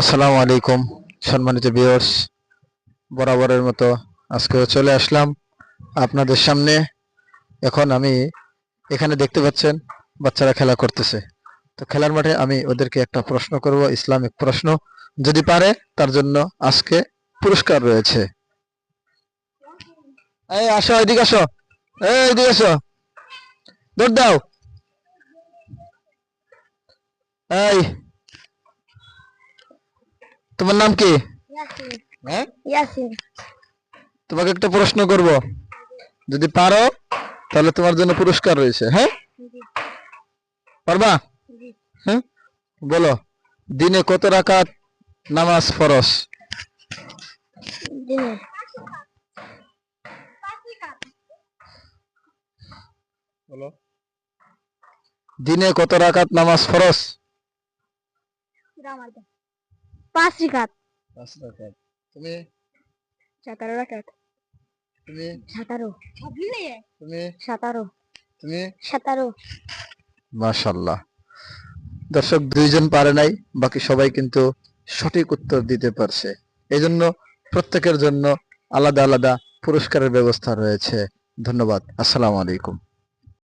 আসসালামু আলাইকুম, সম্মানিত ভিউয়ার্স বরাবরের মতো আজকেও চলে আসলাম আপনাদের সামনে। এখন আমি এখানে দেখতে পাচ্ছেন, বাচ্চারা খেলা করতেছে। তো খেলার মাঠে আমি ওদেরকে একটা প্রশ্ন করব, ইসলামিক প্রশ্ন। যদি পারে, তার জন্য আজকে পুরস্কার রয়েছে। এই, আসো, এদিকে আসো। এই, এদিকে আসো। দৌড় দাও। এই তোমার নাম কি? হ্যাঁ? তোমাকে একটা প্রশ্ন করব। যদি পারো তাহলে তোমার জন্য পুরস্কার রয়েছে হ্যাঁ? পারবা? হ্যাঁ? বলো দিনে কত রাকাত নামাজ ফরস দিনে। বলো। দিনে কত রাকাত নামাজ ফরস পাঁচ রিকাত পাঁচ রাকাত তুমি? সতেরো রাকাত তুমি? সাতারো তুমি? সাতারো তুমি? সাতারো মাশাল্লাহ দর্শক দুইজন পারে নাই বাকি সবাই কিন্তু সঠিক উত্তর দিতে পারছে। এই জন্য প্রত্যেকের জন্য আলাদা আলাদা পুরস্কারের ব্যবস্থা রয়েছে। ধন্যবাদ। আসসালামু আলাইকুম।